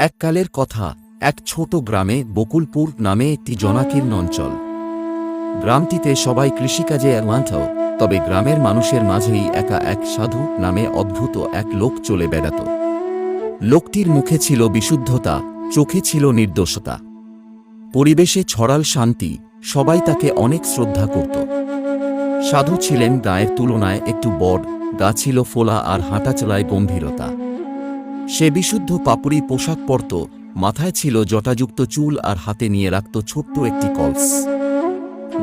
এককালের কথা, এক ছোট গ্রামে বকুলপুর নামে একটি জনাকীর্ণ অঞ্চল। গ্রামটিতে সবাই কৃষিকাজে অ্যাডভান্ট তবে গ্রামের মানুষের মাঝেই একা এক সাধু নামে অদ্ভুত এক লোক চলে বেড়াত। লোকটির মুখে ছিল বিশুদ্ধতা, চোখে ছিল নির্দোষতা। পরিবেশে ছড়াল শান্তি, সবাই তাকে অনেক শ্রদ্ধা করত। সাধু ছিলেন গায়ের তুলনায় একটু বড়, গা ছিল ফোলা আর হাঁটাচলায় গম্ভীরতা। সে বিশুদ্ধ পাপড়ি পোশাক পরত, মাথায় ছিল জটাযুক্ত চুল আর হাতে নিয়ে রাখত ছোট্ট একটি কলস।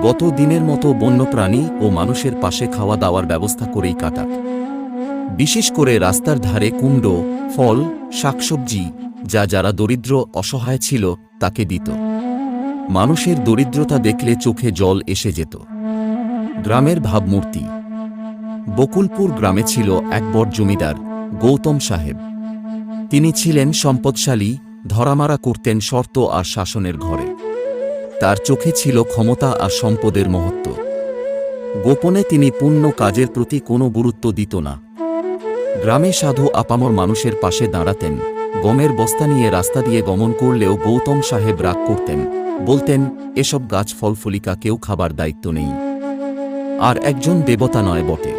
গত দিনের মতো বন্যপ্রাণী ও মানুষের পাশে খাওয়া দাওয়ার ব্যবস্থা করেই কাটাত। বিশেষ করে রাস্তার ধারে কুমড়ো, ফল, শাকসবজি, যা যারা দরিদ্র, অসহায় ছিল, তাকে দিত। মানুষের দরিদ্রতা দেখলে চোখে জল এসে যেত। গ্রামের ভাবমূর্তি। বকুলপুর গ্রামে ছিল এক বড় জমিদার, গৌতম সাহেব। তিনি ছিলেন সম্পদশালী, ধরামারা করতেন শর্ত আর শাসনের ঘরে। তার চোখে ছিল ক্ষমতা আর সম্পদের মহত্ব। গোপনে তিনি পূর্ণ কাজের প্রতি কোনো গুরুত্ব দিত না। গ্রামে সাধু আপামর মানুষের পাশে দাঁড়াতেন, গমের বস্তা নিয়ে রাস্তা দিয়ে গমন করলেও গৌতম সাহেব রাগ করতেন, বলতেন, এসব গাছ ফলফলিকা কেউ খাবার দায়িত্ব নেই। আর একজন দেবতা নয় বটে।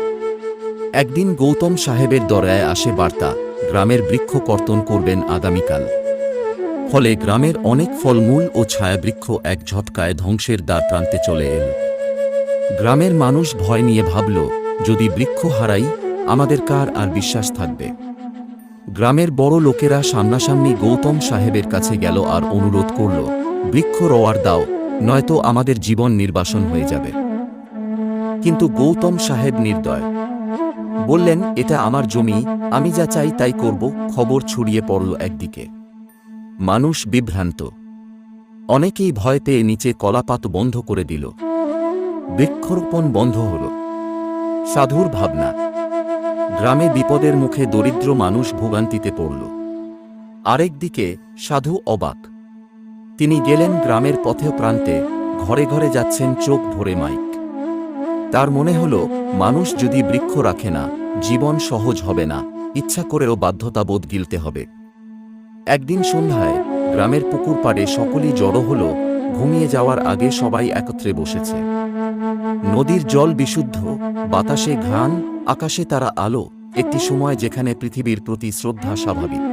একদিন গৌতম সাহেবের দরায় আসে বার্তা গ্রামের বৃক্ষ কর্তন করবেন আগামীকাল। ফলে গ্রামের অনেক ফলমূল ও ছায়াবৃক্ষ এক ঝটকায় ধ্বংসের দ্বার প্রান্তে চলে এল। গ্রামের মানুষ ভয় নিয়ে ভাবল, যদি বৃক্ষ হারাই, আমাদের কার আর বিশ্বাস থাকবে? গ্রামের বড় লোকেরা সামনাসামনি গৌতম সাহেবের কাছে গেল আর অনুরোধ করল, বৃক্ষ রওয়ার দাও, নয়তো আমাদের জীবন নির্বাসন হয়ে যাবে। কিন্তু গৌতম সাহেব নির্দয় বললেন, এটা আমার জমি, আমি যা চাই তাই করব। খবর ছড়িয়ে পড়ল একদিকে। মানুষ বিভ্রান্ত। অনেকেই ভয় পেয়ে নিচে কলাপাত বন্ধ করে দিল। বৃক্ষরোপণ বন্ধ হল। সাধুর ভাবনা। গ্রামে বিপদের মুখে দরিদ্র মানুষ ভোগান্তিতে পড়ল। আরেকদিকে সাধু অবাক। তিনি গেলেন গ্রামের পথে প্রান্তে, ঘরে ঘরে যাচ্ছেন চোখ ভরে মাইক। তার মনে হল, মানুষ যদি বৃক্ষ রাখে না, জীবন সহজ হবে না। ইচ্ছা করেও বাধ্যতাবোধ গিলতে হবে। একদিন সন্ধ্যায় গ্রামের পুকুর পাড়ে সকলেই জড়ো হল, ঘুমিয়ে যাওয়ার আগে সবাই একত্রে বসেছে। নদীর জল বিশুদ্ধ, বাতাসে ঘ্রাণ, আকাশে তারা আলো, একটি সময় যেখানে পৃথিবীর প্রতি শ্রদ্ধা স্বাভাবিক।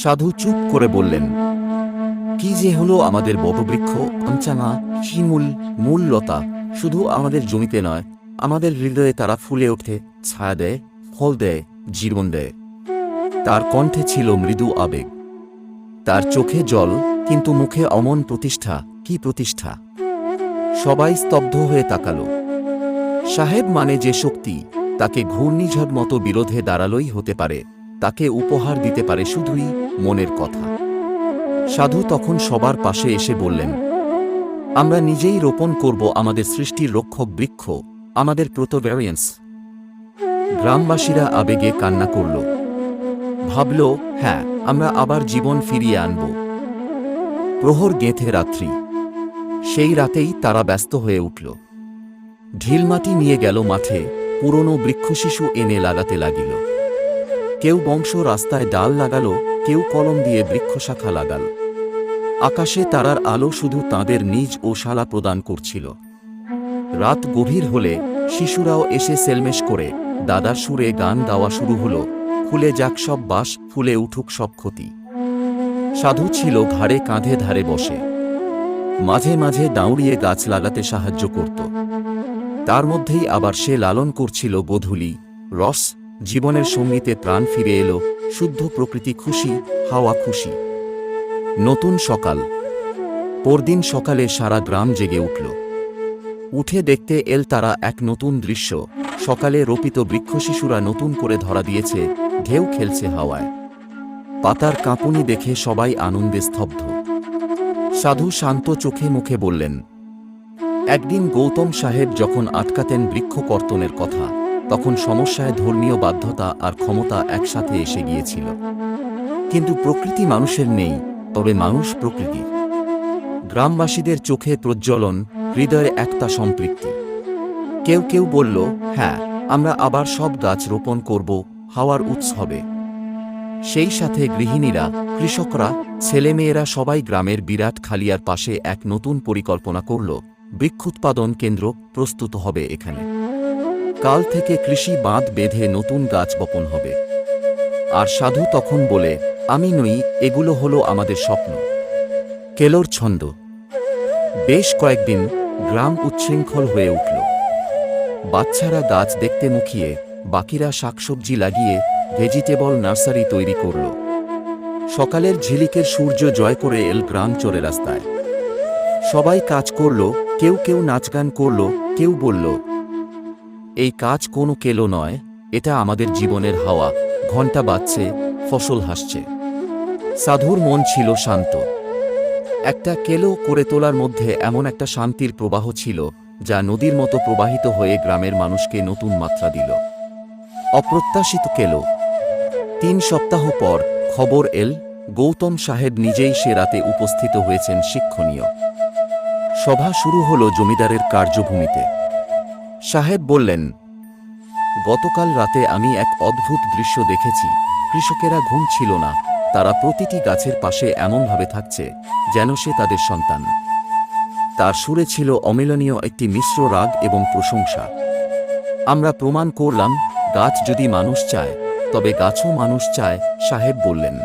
সাধু চুপ করে বললেন, কি যে হলো আমাদের বটবৃক্ষ পঞ্চাঙা শিমুল, মূল লতা শুধু আমাদের জমিতে নয়, আমাদের হৃদয়ে তারা ফুলে ওঠে, ছায়া দেয়, ফল দেয়, জীবন দেয়। তার কণ্ঠে ছিল মৃদু আবেগ। তার চোখে জল, কিন্তু মুখে অমন প্রতিষ্ঠা, কি প্রতিষ্ঠা? সবাই স্তব্ধ হয়ে তাকালো। সাহেব মানে যে শক্তি, তাকে ঘূর্ণিঝড় মতো বিরোধে দাঁড়ালোই হতে পারে, তাকে উপহার দিতে পারে শুধুই মনের কথা। সাধু তখন সবার পাশে এসে বললেন আমরা নিজেই রোপণ করব আমাদের সৃষ্টির রক্ষক বৃক্ষ, আমাদের প্রোটোভ্যারিয়েন্স গ্রামবাসীরা আবেগে কান্না করল। ভাবল হ্যাঁ আমরা আবার জীবন ফিরিয়ে আনব। প্রহর গেঁথে রাত্রি। সেই রাতেই তারা ব্যস্ত হয়ে উঠল। ঢিলমাটি নিয়ে গেল মাঠে, পুরনো বৃক্ষশিশু এনে লাগাতে লাগিল। কেউ বংশ রাস্তায় ডাল লাগালো, কেউ কলম দিয়ে বৃক্ষশাখা লাগাল। আকাশে তারার আলো শুধু তাদের নিজ ও শালা প্রদান করছিল। রাত গভীর হলে শিশুরাও এসে সেলমেশ করে দাদা সুরে গান গাওয়া শুরু হলো, ফুলে যাক সব বাস ফুলে উঠুক সব ক্ষতি। সাধু ছিল ঘাড়ে কাঁধে ধারে বসে। মাঝে মাঝে দাঁড়িয়ে গাছ লাগাতে সাহায্য করত। তার মধ্যেই আবার সে লালন করছিল গোধূলি। রস, জীবনের সঙ্গীতে প্রাণ ফিরে এলো, শুদ্ধ প্রকৃতি খুশি, হাওয়া খুশি। নতুন সকাল। পরদিন সকালে সারা গ্রাম জেগে উঠল। উঠে দেখতে এল তারা এক নতুন দৃশ্য। সকালে রোপিত বৃক্ষশিশুরা নতুন করে ধরা দিয়েছে, ঢেউ খেলছে হাওয়ায়। পাতার কাঁপুনি দেখে সবাই আনন্দে স্তব্ধ। সাধু শান্ত চোখে মুখে বললেন, একদিন গৌতম সাহেব যখন আটকাতেন বৃক্ষ কর্তনের কথা, তখন সমস্যায় ধর্মীয় বাধ্যতা আর ক্ষমতা একসাথে এসে গিয়েছিল। কিন্তু প্রকৃতি মানুষের নেই তবে মানুষ প্রকৃতির গ্রামবাসীদের চোখে প্রজ্বলন, হৃদয়ে একটা সম্পৃক্তি। কেউ কেউ বলল হ্যাঁ আমরা আবার সব গাছ রোপণ করব, হাওয়ার উৎস হবে। সেই সাথে গৃহিণীরা, কৃষকরা, ছেলেমেয়েরা সবাই গ্রামের বিরাট খালিয়ার পাশে এক নতুন পরিকল্পনা করল, বৃক্ষোৎপাদন কেন্দ্র প্রস্তুত হবে এখানে। কাল থেকে কৃষি বাঁধ বেঁধে নতুন গাছ বপন হবে। আর সাধু তখন বলে আমি নই, এগুলো হলো আমাদের স্বপ্ন। কেলোর ছন্দ। বেশ কয়েকদিন গ্রাম উচ্ছৃঙ্খল হয়ে উঠল। বাচ্চারা গাছ দেখতে মুখিয়ে, বাকিরা শাকসবজি লাগিয়ে ভেজিটেবল নার্সারি তৈরি করল। সকালের ঝিলিকের সূর্য জয় করে এল গ্রাম চড়ে রাস্তায়। সবাই কাজ করল, কেউ কেউ নাচগান করল, কেউ বলল, এই কাজ কোনো কেলো নয়, এটা আমাদের জীবনের হাওয়া ঘণ্টা বাজছে, ফসল হাসছে। সাধুর মন ছিল শান্ত। একটা কেলো করে তোলার মধ্যে এমন একটা শান্তির প্রবাহ ছিল, যা নদীর মতো প্রবাহিত হয়ে গ্রামের মানুষকে নতুন মাত্রা দিল। অপ্রত্যাশিত কেলো। তিন সপ্তাহ পর খবর এল, গৌতম সাহেব নিজেই সে রাতে উপস্থিত হয়েছেন শিক্ষণীয়। সভা শুরু হল জমিদারের কার্যভূমিতে। সাহেব বললেন, গতকাল রাতে আমি এক অদ্ভুত দৃশ্য দেখেছি। কৃষকেরা ঘুম ছিল না। তারা প্রতিটি গাছের পাশে এমনভাবে থাকছে যেন সে তাদের সন্তান। তার সুরে ছিল অমিলনীয় একটি মিশ্র রাগ এবং প্রশংসা। আমরা প্রমাণ করলাম, গাছ যদি মানুষ চায়, তবে গাছও মানুষ চায়, সাহেব বললেন।